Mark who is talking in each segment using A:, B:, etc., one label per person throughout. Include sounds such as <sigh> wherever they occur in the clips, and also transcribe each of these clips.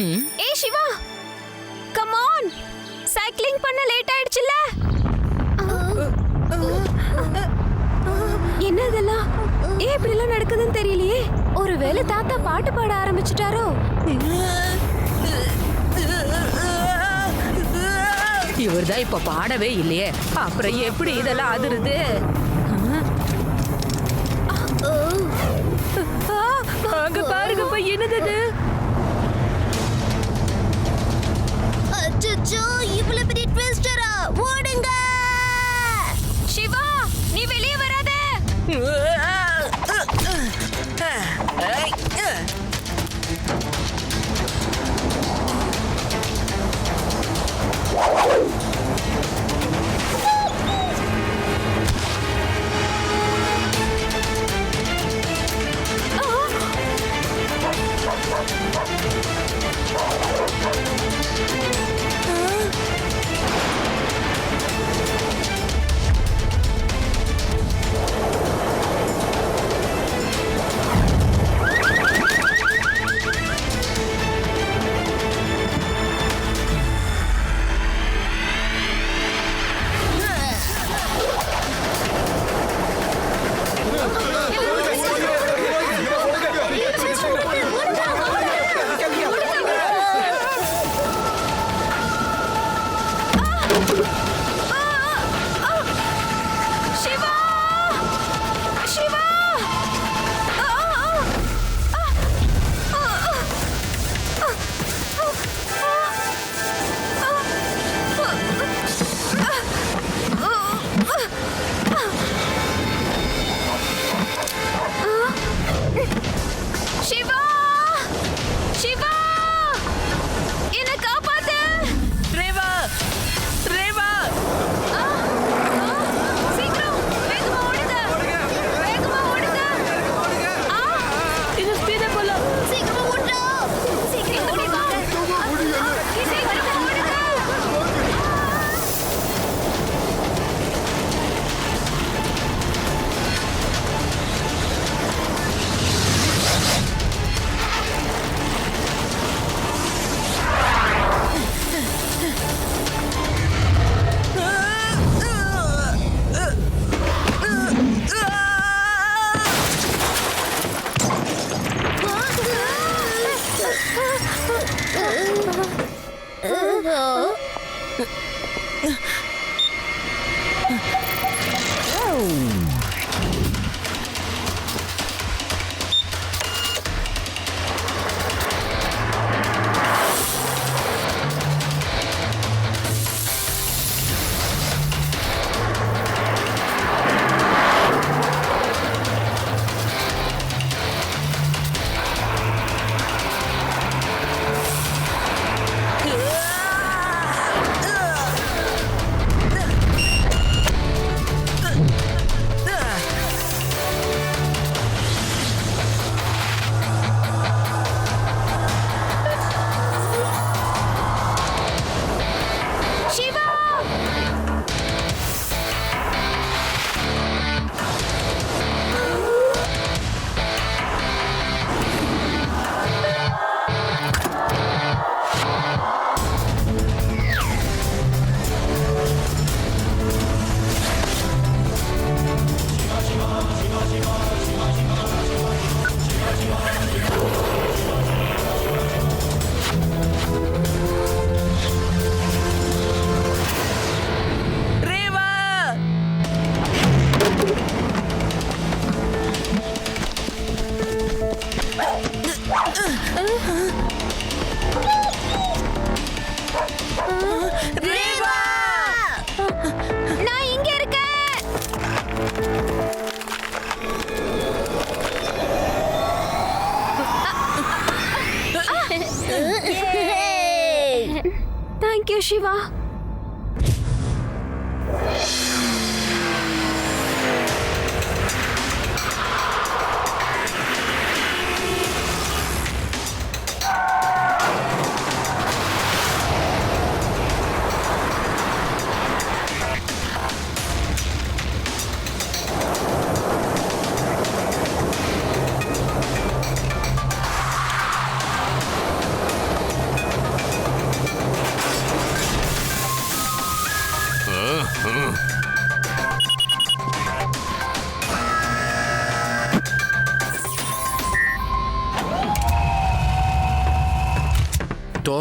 A: A Siva come on cycling பண்ண late ஆயிடுச்சுல என்ன இதெல்லாம் ஏன் இப்படி எல்லாம் நடக்குதுன்னு தெரியலையே ஒரு ஒருவேளை தாத்தா பாட்டு பாட ஆரம்பிச்சிட்டாரோ
B: இவர் தான் இப்ப பாடவே இல்லையே அப்புறம் எப்படி இதெல்லாம் அதிருது பாருங்க பாருங்கப்பா என்னது
C: இவ்வளவு பெரிய ட்விஸ்டரா ஓடுங்க.
A: சிவா நீ வெளியே வராத.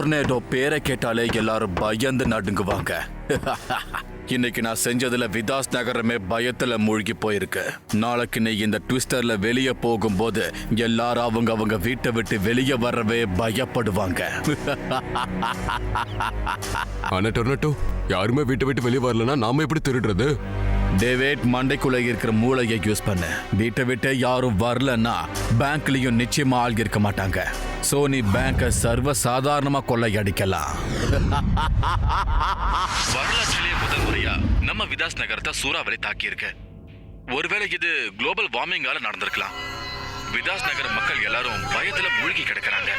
D: டோர்னேடோ பேரை கேட்டாலே எல்லாரும் பயந்து நடுங்குவாங்க. <laughs> இன்னைக்கு நான் செஞ்சதுல விதாஸ் நகரமே பயத்துல மூழ்கி போயிருக்கு. நாளைக்கு நீ இந்த ட்விஸ்டர்ல வெளியே போகும்போது எல்லாரும் அவங்க அவங்க வீட்டை விட்டு வெளியே வரவே பயப்படுவாங்க. <laughs>
E: ஆனா டொர்னட்டோ யாருமே வீட்டை விட்டு வெளியே வரலன்னா நாம எப்படி திருடுறது?
D: டேவேட் மண்டைக்குள்ள இருக்கிற மூளையை யூஸ் பண்ணு. வீட்டை விட்டு யாரும் வரலன்னா பேங்க்லயும் நிச்சயமா ஆள் இருக்க மாட்டாங்க. சோ நீ பேங்க சர்வ சாதாரணமா கொள்ளையடிக்கலாம். வரலாற்றிலேயே முதல் முறையா நம்ம விதாஸ் நகரத்தை சூறாவளி தாக்கி இருக்கு ஒருவேளை இது குளோபல் வார்மிங்கால நடந்திருக்கலாம். விதாஸ் நகர மக்கள் எல்லாரும் பயத்துல மூழ்கி கிடக்குறாங்க.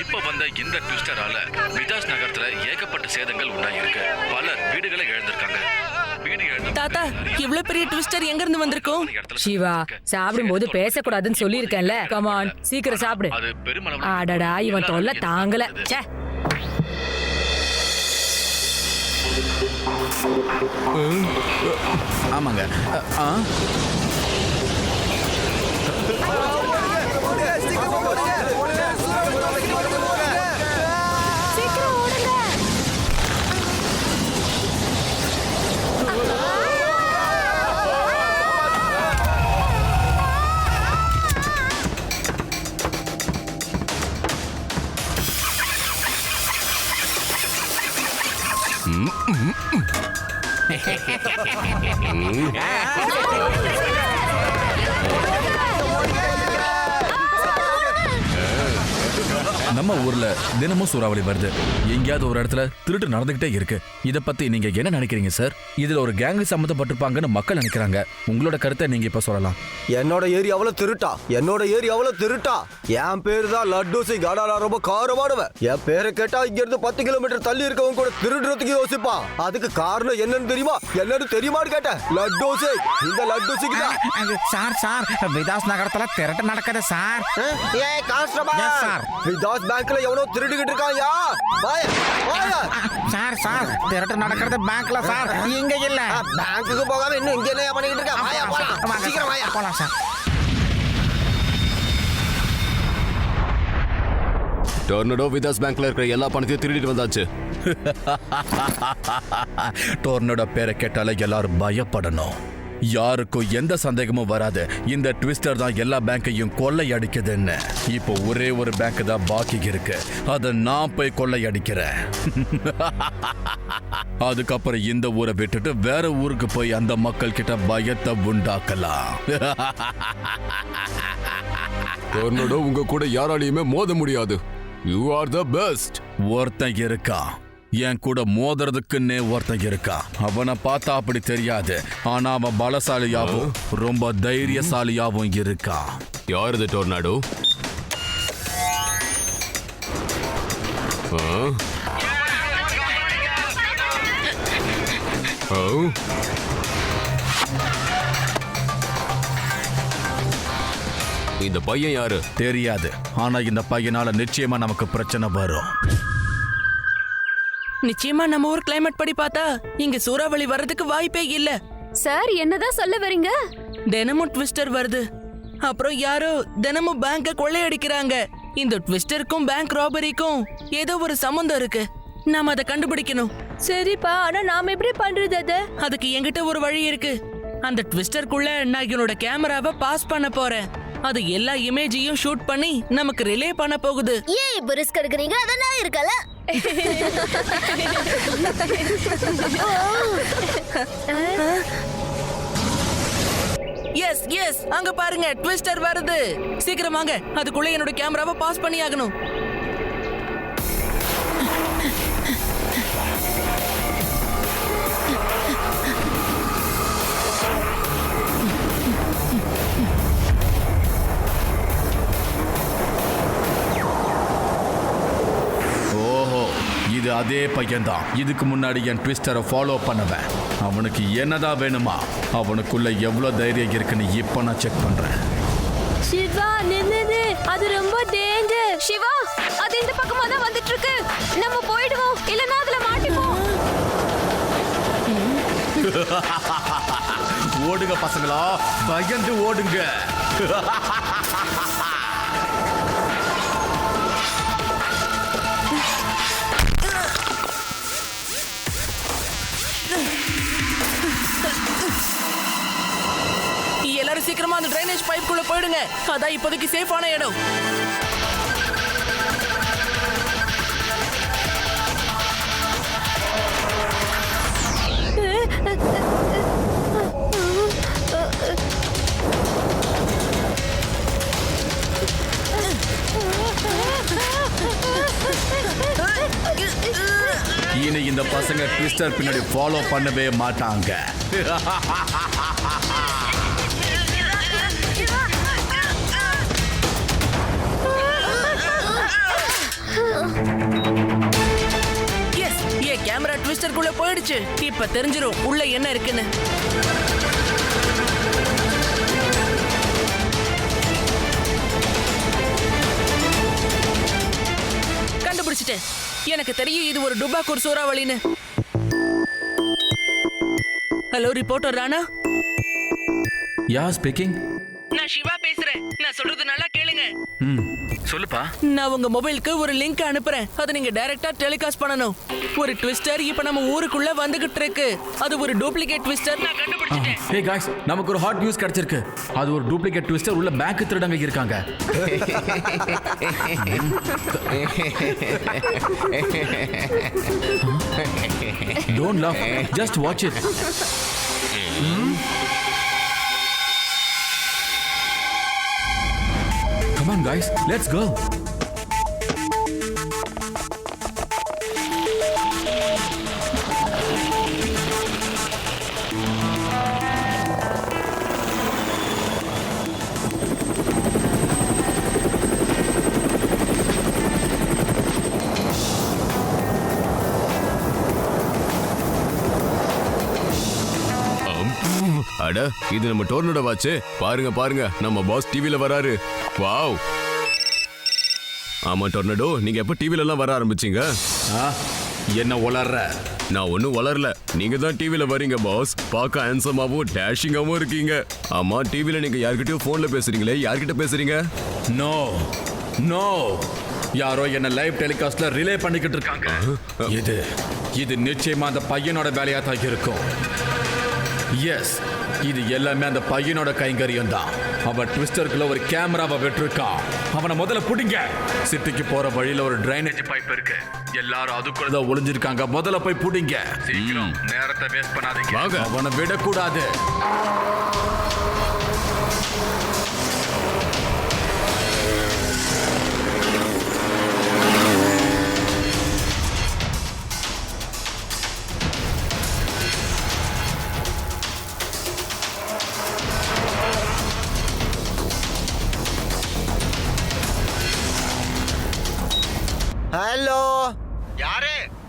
D: இப்ப வந்த இந்த ட்விஸ்டரால விதாஸ் நகரத்துல ஏகப்பட்ட சேதங்கள் உண்டாயிருக்கு. பலர் வீடுகளை இழந்திருக்காங்க.
F: தாத்தா இவ்ளோ பெரிய ட்விஸ்டர் எங்க இருந்து வந்திருக்கும்
B: சிவா சாப்பிடும்போது பேசக்கூடாதுன்னு சொல்லியிருக்கேன்ல. கமான் சீக்கிரம் சாப்பிடு.
D: அது பெருமளவு
B: அடடா இவன் தொல்லை தாங்கல. ச்சே.
D: ஆமாங்க. ஆ.
A: சீக்கிரம் <laughs> <laughs>
D: நம்ம ஊர்ல தினமும் சூறாவளி வருது. எங்கேயாவது ஒரு இடத்துல திருட்டு நடந்துகிட்டே இருக்கு. இத பத்தி நீங்க என்ன நினைக்கிறீங்க சார்? இதுல ஒரு கேங் சம்மந்தப்பட்டிருப்பாங்கன்னு மக்கள் நினைக்கிறாங்க. உங்களோட கருத்தை நீங்க இப்ப சொல்லலாம்.
G: என்னோட ஏரியாவுல திருட்டா. என்னோட ஏரியாவுல திருட்டா. என் பேரு தான் லட்டு சிங். ஆனா ரொம்ப காரமாடுவேன் என் பேரை கேட்டா இங்க இருந்து பத்து கிலோமீட்டர் தள்ளி இருக்கவங்க கூட திருடுறதுக்கு யோசிப்பான். அதுக்கு காரணம் என்னன்னு தெரியுமா? என்னன்னு தெரியுமான்னு கேட்டேன். லட்டு சிங். இந்த லட்டு சிங்
H: சார் சார். விதாஸ் நகரத்துல திருட்டு நடக்குது சார்.
G: ஏய் கான்ஸ்டபிள்
H: sir.
G: விதாஸ் பேங்க்ல எவனோ திருடிக்கிட்டு இருக்காயா வாய வாய.
H: சார் சார் திருட்டு நடக்கிறது பேங்க்ல சார் இங்க இல்ல.
G: பேங்க்குக்கு போகாம இன்னும் இங்க என்ன பண்ணிக்கிட்டு இருக்க? வாயா போலாம். சீக்கிரம் வாயா.
H: போலாம் சார்.
E: டொர்னடோ விதாஸ் பேங்க்ல இருக்கிற எல்லா பணத்தையும் திருடிட்டு வந்தாச்சு. <laughs>
D: டோர்னோட பேரை கேட்டாலே எல்லாரும் பயப்படணும். யாருக்கும் எந்த சந்தேகமும் வராது. இந்த ட்விஸ்டர் தான் எல்லா பேங்கையும் கொள்ளையடிக்குதுன்னு. இப்போ ஒரே ஒரு பேங்க் தான் பாக்கி இருக்கு. அதை நான் போய் கொள்ளையடிக்கிறேன். <laughs> அதுக்கப்புறம் இந்த ஊரை விட்டுட்டு வேற ஊருக்கு போய் அந்த மக்கள் கிட்ட பயத்தை உண்டாக்கலாம். <laughs>
E: உங்க கூட யாராலையுமே மோத முடியாது. யூ ஆர் த பெஸ்ட்
D: ஒருத்தன் இருக்கான். என் கூட மோதுறதுக்குன்னே ஒருத்தன் இருக்கான் அவனை பார்த்தா அப்படி தெரியாது. ஆனா அவன் பலசாலியாவும் ரொம்ப தைரியசாலியாவும் இருக்கான்
E: யார் இது டொர்னாடோ இந்த பையன் யாரு?
D: தெரியாது. ஆனா இந்த பையனால நிச்சயமா நமக்கு பிரச்சனை வரும்.
F: நிச்சயமா நம்ம ஊர் கிளைமேட் படி பார்த்தா இங்க சூறாவளி வர்றதுக்கு வாய்ப்பே இல்ல.
A: சார் என்னதான் சொல்ல வரீங்க?
F: தினமும் ட்விஸ்டர் வருது. அப்புறம் யாரோ தினமும் பேங்க கொள்ளையடிக்கிறாங்க. இந்த ட்விஸ்டருக்கும் பேங்க் ராபரிக்கும் ஏதோ ஒரு சம்மந்தம் இருக்கு. நாம அதை கண்டுபிடிக்கணும்.
A: சரிப்பா ஆனா நாம எப்படி பண்றது அது?
F: அதுக்கு என்கிட்ட ஒரு வழி இருக்கு. அந்த ட்விஸ்டருக்குள்ள நான் என்னோட கேமராவை பாஸ் பண்ண போறேன். அது எல்லா இமேஜையும் ஷூட் பண்ணி நமக்கு ரிலே பண்ண போகுது.
C: ஏன் இப்ப ரிஸ்க் எடுக்கிறீங்க? அதான் நான் இருக்கல.
F: எஸ் எஸ் அங்க பாருங்க ட்விஸ்டர் வருது. சீக்கிரம் வாங்க. அதுக்குள்ள என்னோட கேமராவை பாஸ் பண்ணி ஆகணும்
D: இது அதே பையன்தான். இதுக்கு முன்னாடி என் ட்விஸ்டரை ஃபாலோ பண்ணுவேன். அவனுக்கு என்னதான் வேணுமா? அவனுக்குள்ள எவ்வளவு தைரியம் இருக்குன்னு இப்போ நான் செக் பண்றேன்.
A: சிவா நின்னுது அது ரொம்ப டேஞ்சர் சிவா அது இந்த பக்கமா தான் வந்துட்டு இருக்கு நம்ம போயிடுவோம். இல்லனா அதுல மாட்டிப்போம். <laughs>
D: ஓடுங்க பசங்களா. பயந்து ஓடுங்க. <laughs>
F: சீக்கிரமா அந்த ட்ரைனேஜ் பைப் குள்ள போயிடுங்க. அதான் இப்போதைக்கு சேஃபான இடம்.
D: இனி இந்த பசங்க ட்விஸ்டர் பின்னாடி ஃபாலோ பண்ணவே மாட்டாங்க. <laughs>
F: ஏ கேமரா ட்விஸ்டர் குள்ள போயிடுச்சு. இப்ப தெரிஞ்சிரும் உள்ள என்ன இருக்குன்னு. கண்டுபிடிச்சிட்டேன். எனக்கு தெரியும் இது ஒரு டுபாக்கூர் சூறாவளின்னு hello reporter Rana?
D: Ya speaking
F: நான் சிவா பேசுறேன். நான் சொல்றது நல்லா கேளுங்க.
D: ம். சொல்லுப்பா.
F: நான் உங்க மொபைலுக்கு ஒரு லிங்க் அனுப்புறேன். அதை நீங்க டைரக்டா டெலிகாஸ்ட் பண்ணணும். ஒரு ட்விஸ்டர் இப்ப நம்ம ஊருக்குள்ள வந்துகிட்டு இருக்கு. அது ஒரு டூப்ளிகேட் ட்விஸ்டர். நான் கண்டுபிடிச்சிட்டேன்.
D: ஹே காய்ஸ் நமக்கு ஒரு ஹாட் நியூஸ் கிடைச்சிருக்கு. அது ஒரு டூப்ளிகேட் ட்விஸ்டர் உள்ள பேங்க் திருடங்க இருக்காங்க. Don't love just watch it Come on guys, let's go.
E: அட இது நம்ம டோர்னோட வாட்ச்? பாருங்க பாருங்க. நம்ம பாஸ் டிவில வராரு. வாவ். ஆமா டொர்னடோ நீங்க எப்ப டிவில எல்லாம் வர ஆரம்பிச்சீங்க?
D: என்ன உளர்ற?
E: நான் ஒன்னும் வளரல நீங்க தான் டிவில வரீங்க பாஸ். பார்க்க ஹேண்ட்ஸமாவும் டேஷிங்காவும் இருக்கீங்க. ஆமா டிவில நீங்க யார்கிட்டயும் போன்ல பேசுறீங்களே? யார்கிட்ட பேசுறீங்க?
D: No no. யாரோ என்ன லைவ் டெலிகாஸ்ட்ல ரிலே பண்ணிக்கிட்டு இருக்காங்க. இது இது நிச்சயமா அந்த பையனோட வேலையா தான் இருக்கும். எஸ் இது எல்லாமே அந்த பையனோட கைங்கரியம் தான். அவன் ட்விஸ்டருக்குள்ள ஒரு கேமராவை விட்டுருக்கான். அவனை முதல்ல புடிங்க. சிட்டிக்கு போற வழியில ஒரு டிரைனேஜ் பைப் இருக்கு. எல்லாரும் அதுக்குள்ள தான் ஒளிஞ்சிருக்காங்க. முதல்ல போய் புடிங்க. சீக்கிரம் நேரத்தை வேஸ்ட் பண்ணாதீங்க. அவனை விடக்கூடாது.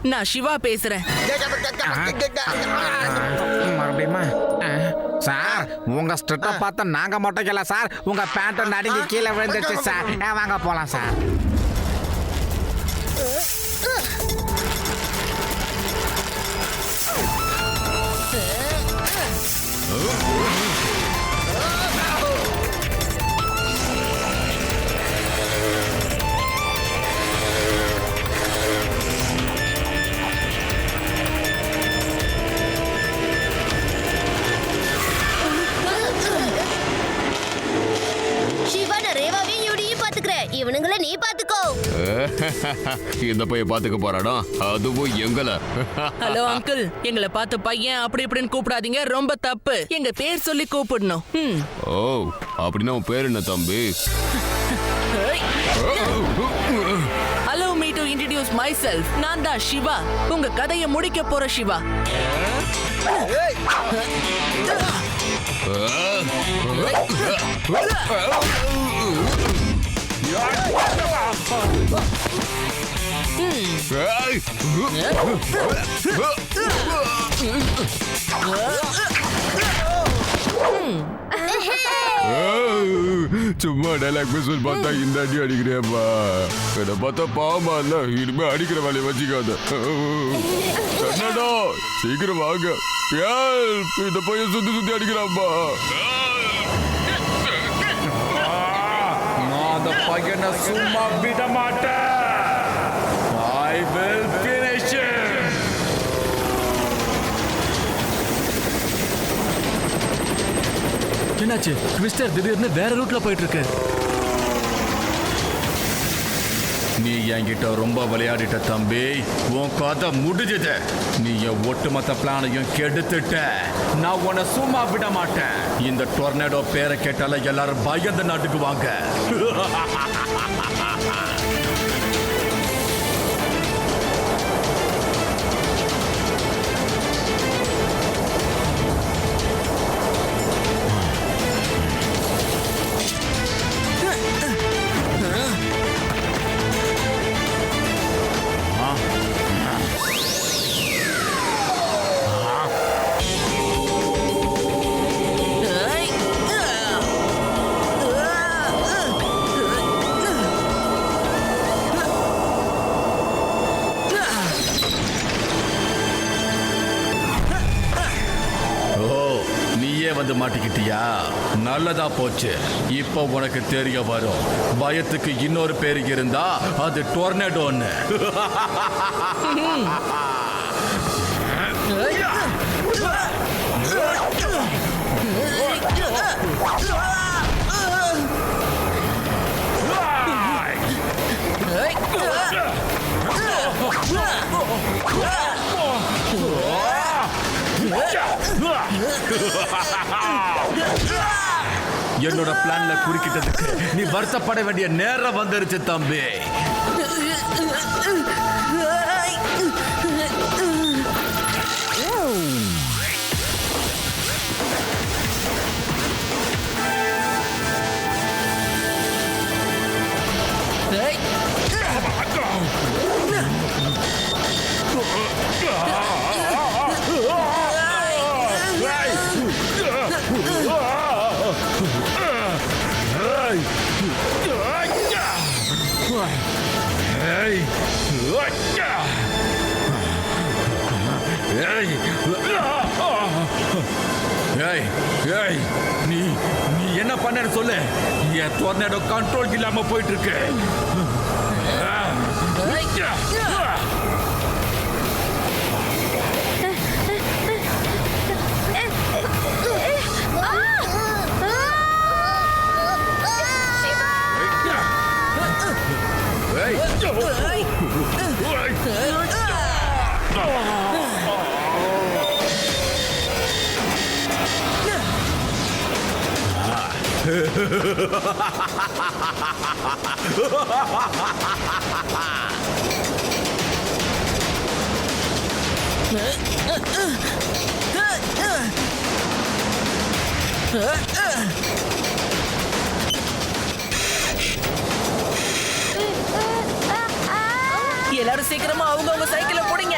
F: நான் சிவா பேசுறேன்.
H: மறுபடியுமா? சார் உங்க ஸ்ட்ரிட்ட பார்த்தா நாங்க மட்டும் இல்ல சார். உங்க பேண்ட் நடுங்கி கீழே விழுந்துச்சு சார். வாங்க போலாம் சார்.
C: Oh!
E: இந்த பையன் பாத்துக்க போறாடா? அதுவும் எங்கள.
F: ஹலோ அங்கிள் எங்களை பார்த்து பையன் அப்படி இப்படின்னு கூப்பிடாதீங்க. ரொம்ப தப்பு. எங்க பேர் சொல்லி கூப்பிடணும். ம்.
E: ஓ அப்படின்னா உன் பேர் என்ன தம்பி?
F: Hey. Allow me to introduce myself. நான் தான் சிவா. உங்க கதையை முடிக்க போற சிவா.
E: ஏய்! சும்மா டைலாக் பேசுவது பார்த்தா இந்த அடி அடிக்கிறேப்பா என்ன பார்த்தா பாவமா இல்ல. இனிமே அடிக்கிற வேலையை வச்சுக்காத. கண்ணடா சீக்கிரம் வாங்க. இந்த பையன் சுத்தி சுத்தி அடிக்கிறாப்பா
D: நான் அந்த பையனை சும்மா விட மாட்டேன்.
I: என்னாச்சு? ட்விஸ்டர் திடீர்னு வேற ரூட்ல போயிட்டு இருக்கு
D: நீ என்கிட்ட ரொம்ப விளையாடிட்ட தம்பி. உன் கதை முடிஞ்சது. நீ என் ஒட்டுமொத்த பிளானையும் கெடுத்துட்ட. நான் உன்னை சும்மா விட மாட்டேன். இந்த டொர்னேடோ பேரை கேட்டால எல்லாரும் பயந்து நடுக்குவாங்க <laughs> போச்சு. இப்போ உனக்கு தெரிய வரும். பயத்துக்கு இன்னொரு பேர் இருந்தா அது டொர்னடோன்னு. <laughs> என்னோட பிளான்ல குறுக்கிட்டதுக்கு நீ வருத்தப்பட வேண்டிய நேரம் வந்துருச்சு தம்பி. பண்ணன்னு சொல்லு என் டொர்னேடோ கண்ட்ரோல் இல்லாம போயிட்டு இருக்கு
F: எல்லாரும் சீக்கிரமா அவங்க அவங்க சைக்கிளை போடுங்க.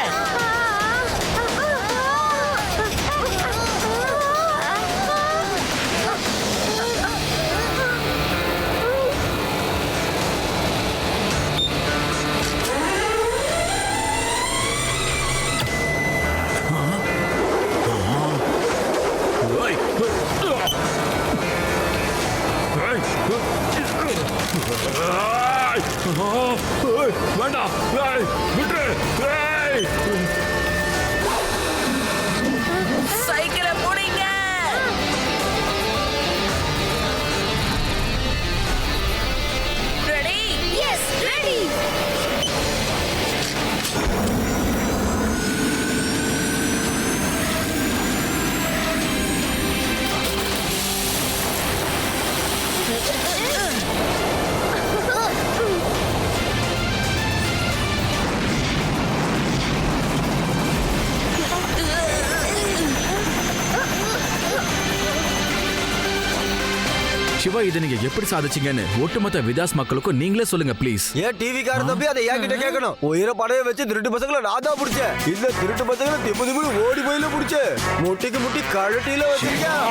I: இதை நீங்க எப்படி சாதிச்சீங்கன்னு ஒட்டுமொத்த விதாஸ் மக்களுக்கும் நீங்களே சொல்லுங்க ப்ளீஸ்
G: ஏன் டிவி கார தம்பி அதை என்கிட்ட கேட்கணும்? உயிரை படைய வச்சு திருட்டு பசங்களை நான் தான் பிடிச்சேன். இந்த திருட்டு பசங்களை திப்பு திப்பு ஓடி போயில பிடிச்சேன். முட்டிக்கு முட்டி கழட்டியில வச்சிருக்கேன்.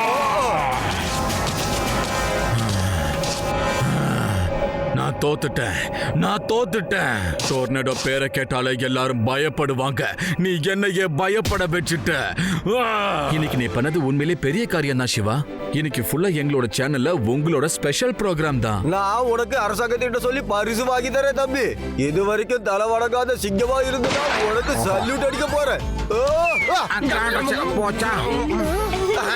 D: தோத்துட்டேன் நான் தோத்துட்டேன் டோர்னடோ பேரை கேட்டாலே எல்லாரும் பயப்படுவாங்க நீ என்னையே பயப்பட வச்சுட்ட!
I: இன்னைக்கு நீ பண்ணது உண்மையிலே பெரிய காரியம் தான் சிவா இன்னைக்கு ஃபுல்லா எங்களோட சேனல்ல உங்களோட ஸ்பெஷல் ப்ரோக்ராம் தான்
G: நான் உனக்கு அரசாங்கத்திட்ட சொல்லி பரிசு வாங்கி தரேன் தம்பி இது வரைக்கும் தலை வணங்காத சிங்கமா இருந்ததா உனக்கு சல்யூட் அடிக்க போறேன் ஓ, ஆ.
H: போச்சா
G: ஆ